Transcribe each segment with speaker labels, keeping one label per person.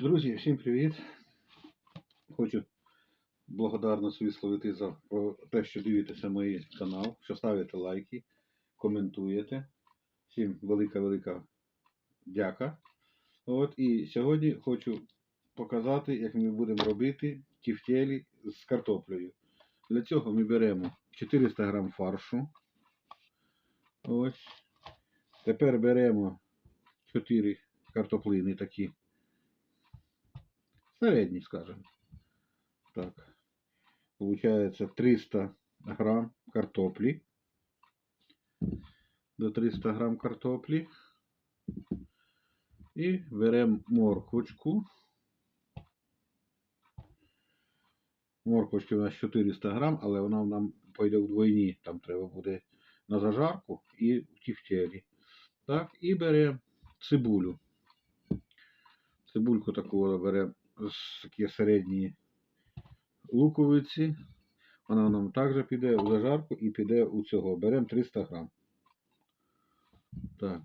Speaker 1: Друзі, всім привіт! Хочу благодарно висловити за те, що дивитеся мій канал, що ставите лайки, коментуєте. Всім велика-велика дяка. От, і сьогодні хочу показати, як ми будемо робити тівтєлі з картоплею. Для цього ми беремо 400 грам фаршу. Ось. Тепер беремо 4 картоплини такі. Середній, скажем. Так. Получається 300 грам картоплі. До 300 грам картоплі. І беремо морквочку. Морквочки у нас 400 грам, але вона нам пойде вдвойні. Там треба буде на зажарку і в тівтєлі. Так, і беремо цибулю. Цибульку таку беремо такі середні луковиці. Вона нам також піде у зажарку і піде у цього. Беремо 300 грам. Так.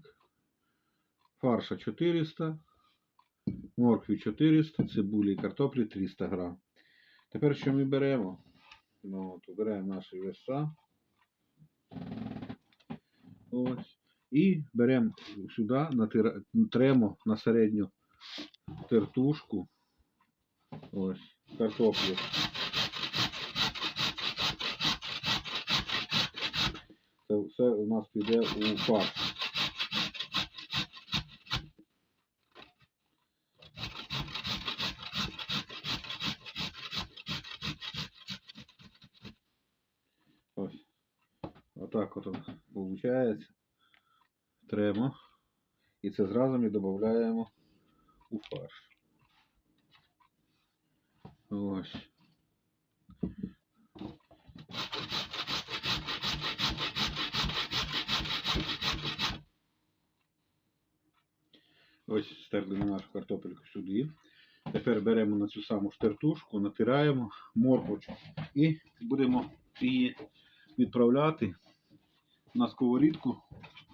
Speaker 1: Фарша 400, моркві 400, цибулі і картоплі 300 грам. Тепер що ми беремо? Ну, то беремо наші веса. Ось. І беремо сюди, тремо на середню тертушку. Ось, картоплю. Це все у нас піде у фарш. Ось. Отак от виходить. Тремо. І це зразу ми додаємо у фарш. Ось. Ось стерли нашу картопельку сюди. Тепер беремо на цю саму штертушку, натираємо морквочку і будемо її відправляти на сковорідку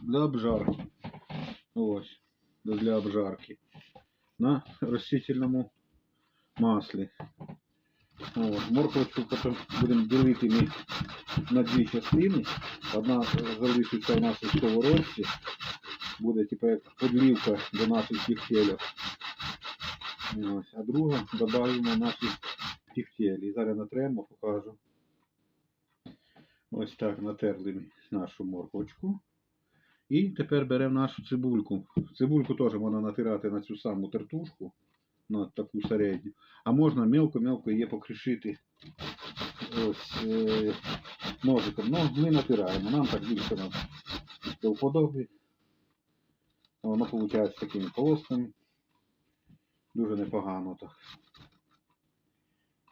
Speaker 1: для обжарки. Ось, для обжарки. На ростительному маслі. От, морквочку потім будемо ділити ми на дві частини. Одна залишиться у нас у сковородці. Буде типу як подлівка до наших тівтєлів. Ось, а друга додаємо наші тівтєлі. Зараз натремо, покажу. Ось так натерли нашу морквочку. І тепер беремо нашу цибульку. Цибульку теж можна натирати на цю саму тертушку, на таку середню. А можна мелко-мелко її покришити ось е, ножиком. Ну, ми натираємо. Нам так більше нам до вподоби. Воно виходить такими полосками. Дуже непогано так.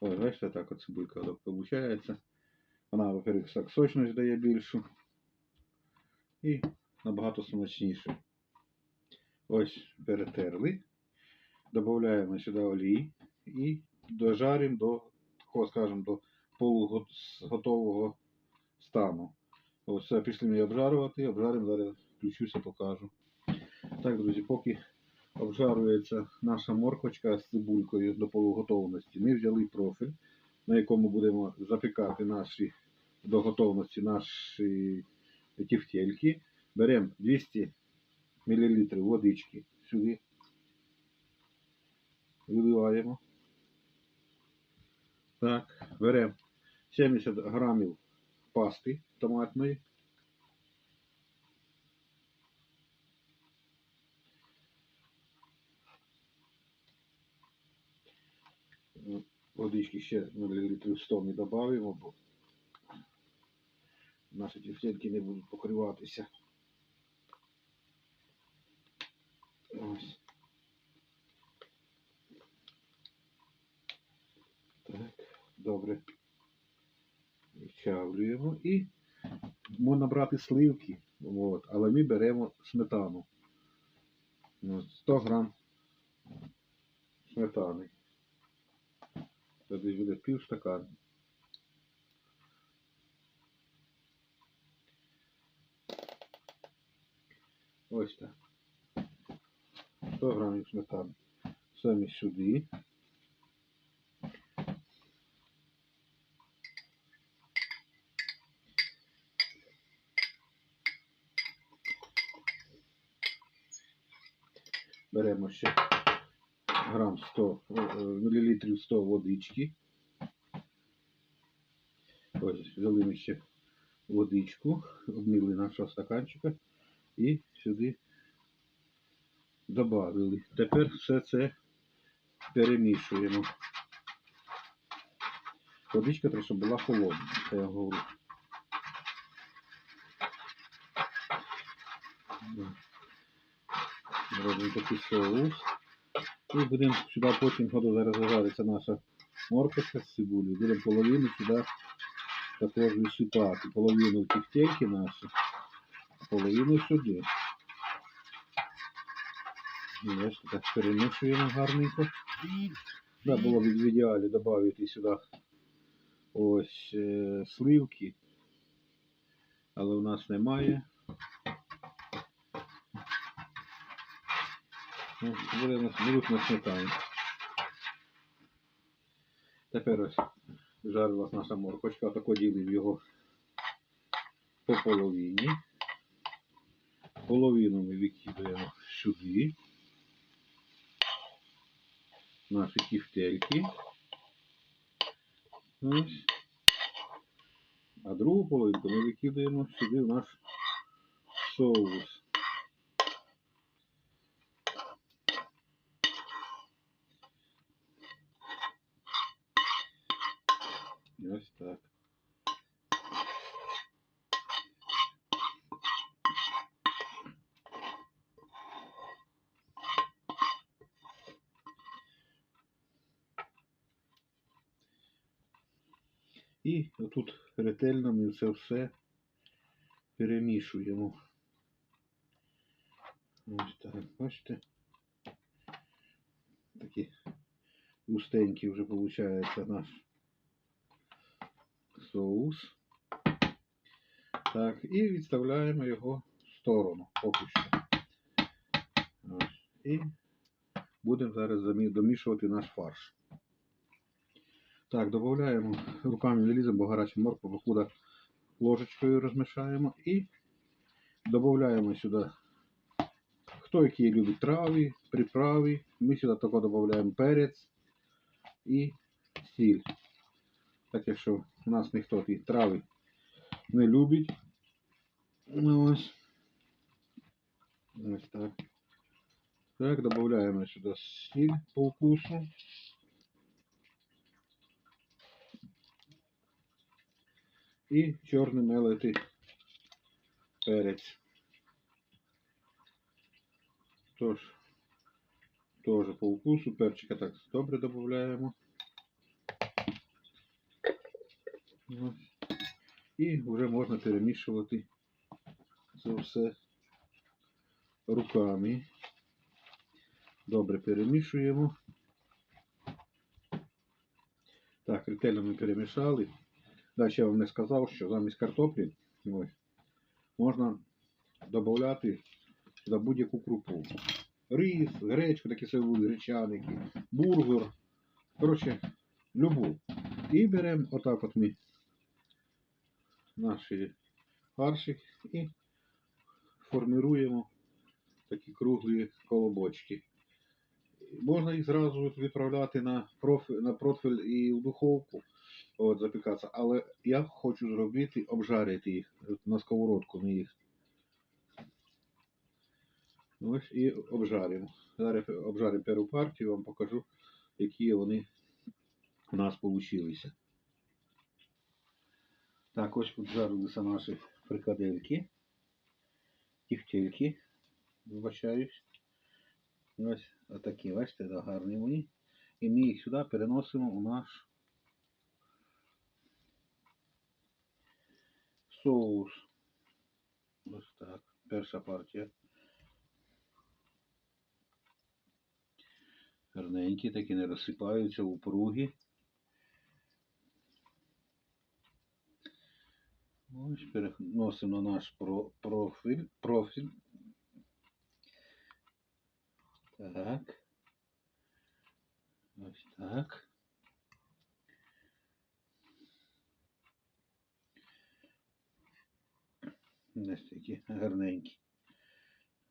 Speaker 1: Ось, бачите, так от цибулька виходить. Вона, во-первых, так сочність дає більшу. І набагато смачніше. Ось перетерли. Додаємо сюди олії і дожаримо до такого, скажімо, до полуготового стану. Ось все пішли ми обжарювати, обжаримо, зараз включуся, покажу. Так, друзі, поки обжарюється наша морквочка з цибулькою до полуготовності, ми взяли профіль, на якому будемо запікати наші до готовності наші тівтельки. Беремо 200 мл водички сюди. Виливаємо. Так, беремо 70 грамів пасти томатної. Водички ще мл 100 ми додаємо, бо наші тівтельки не будуть покриватися. Ось. Так, добре. Відчавлюємо і можна брати сливки, от, але ми беремо сметану. 100 грам сметани. Десь буде пів стакана. Ось так. 100 грамів сметани. Саме сюди. Беремо ще грам 100, е, е, мілілітрів 100 водички. Ось, взяли ми ще водичку, обміли нашого стаканчика і сюди добавили. Тепер все це перемішуємо. Водичка треба, була холодна, це я говорю. Робимо такий соус. І будемо сюди потім ходу зараз зажариться наша морквочка з цибулею. Будемо половину сюди також висипати. Половину в тефтельки наші, половину сюди. Ось так перемішуємо гарненько. Да, було б в ідеалі додати сюди ось е, сливки, але у нас немає. Буде на- сметані. Тепер ось жарилась наша моркочка, так ділимо його по половині. Половину ми викидаємо сюди. Наші тефтельки. Ось. А другу половинку ми викидаємо сюди в наш соус. І Ось так. І отут ретельно ми це все перемішуємо. Ось так, бачите? Такі густенький вже виходить наш соус. Так, і відставляємо його в сторону поки що. Ось. І будемо зараз домішувати наш фарш. Так, додаємо руками не ліземо, бо гаряча морква, покуда ложечкою розмішаємо і додаємо сюди, хто які любить трави, приправи. Ми сюди також додаємо перець і сіль. Так якщо у нас ніхто ті трави не любить. Ну, ось. Ось так. Так, додаємо сюди сіль по вкусу. І чорний мелитий перець. Тож, теж по вкусу перчика так добре додаємо. Ось. І вже можна перемішувати це все руками. Добре перемішуємо. Так, ретельно ми перемішали. Далі я вам не сказав, що замість картоплі ось, можна додати сюди будь-яку крупу. Рис, гречку, такі сивули, гречаники, бургер. Коротше, любу. І беремо отак от ми наші фаршик і формируємо такі круглі колобочки. Можна їх зразу відправляти на, профіль, на профіль і в духовку, от, запікатися, але я хочу зробити, обжарити їх на сковородку ми їх. Ось і обжаримо. Зараз обжаримо першу партію, вам покажу, які вони у нас вийшли. Так, ось поджарилися наші фрикадельки, тівтельки, вибачаюсь. Ось отакі, бачите, да, гарні вони. І ми їх сюди переносимо у наш соус. Ось так. Перша партія. Гарненькі, такі не розсипаються упругі. Ось переносимо на наш профіль. профіль. Так. Ось так. Ось такі гарненькі.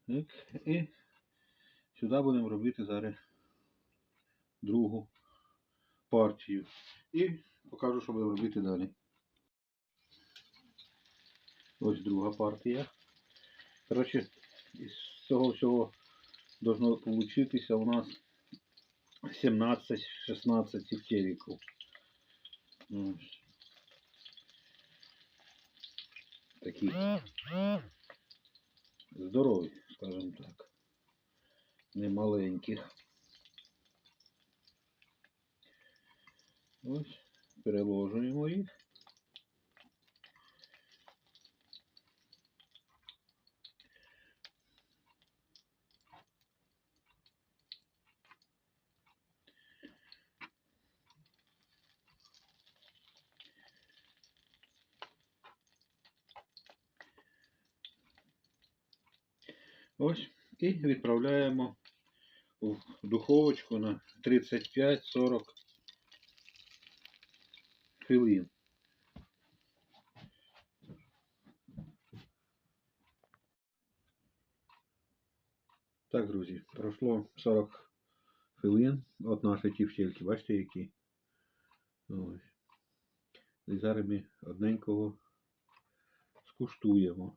Speaker 1: Так, і сюди будемо робити зараз другу партію. І покажу, що будемо робити далі. Ось друга партія. Коротше, із цього всього должно получитися у нас 17-16 сифтериков. Ось. Такі здорові, скажімо так. Не маленьких. Ось, переложуємо їх. Ось і відправляємо в духовочку на 35-40 хвилин. Так, друзі, пройшло 40 хвилин от нашої тівчельки. Бачите, які? Ось. І зараз ми одненького скуштуємо.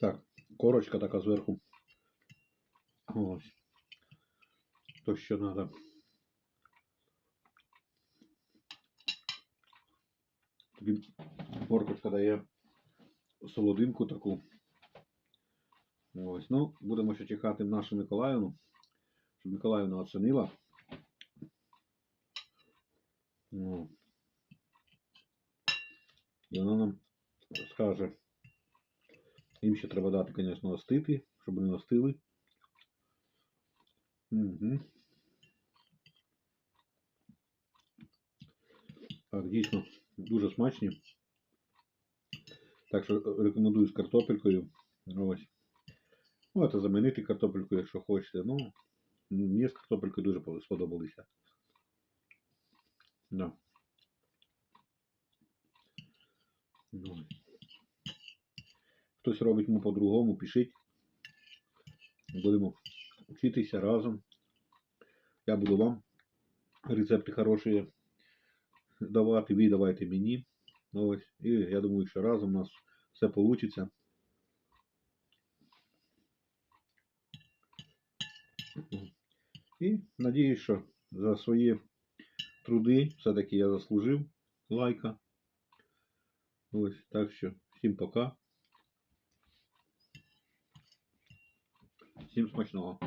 Speaker 1: Так, корочка така зверху. Ось. То, що треба. Тобі моркочка дає солодинку таку. Ось. Ну, будемо ще чекати нашу Миколаївну, щоб Миколаївна оцінила. Ну. І вона нам скаже. Їм ще треба дати, звісно, остити, щоб вони остили. Угу. Так, дійсно, дуже смачні. Так що рекомендую з картопелькою. Ось. Можете замінити картопельку, якщо хочете. Ну, мені з картопелькою дуже сподобалися. Да. Хтось робить ну, по-другому, пишіть. Будемо вчитися разом. Я буду вам рецепти хороші давати, ви давайте мені. Ось. І я думаю, що разом у нас все вийде. І надіюсь, що за свої труди все-таки я заслужив лайка. Ось, так що всім пока. Всім смачного.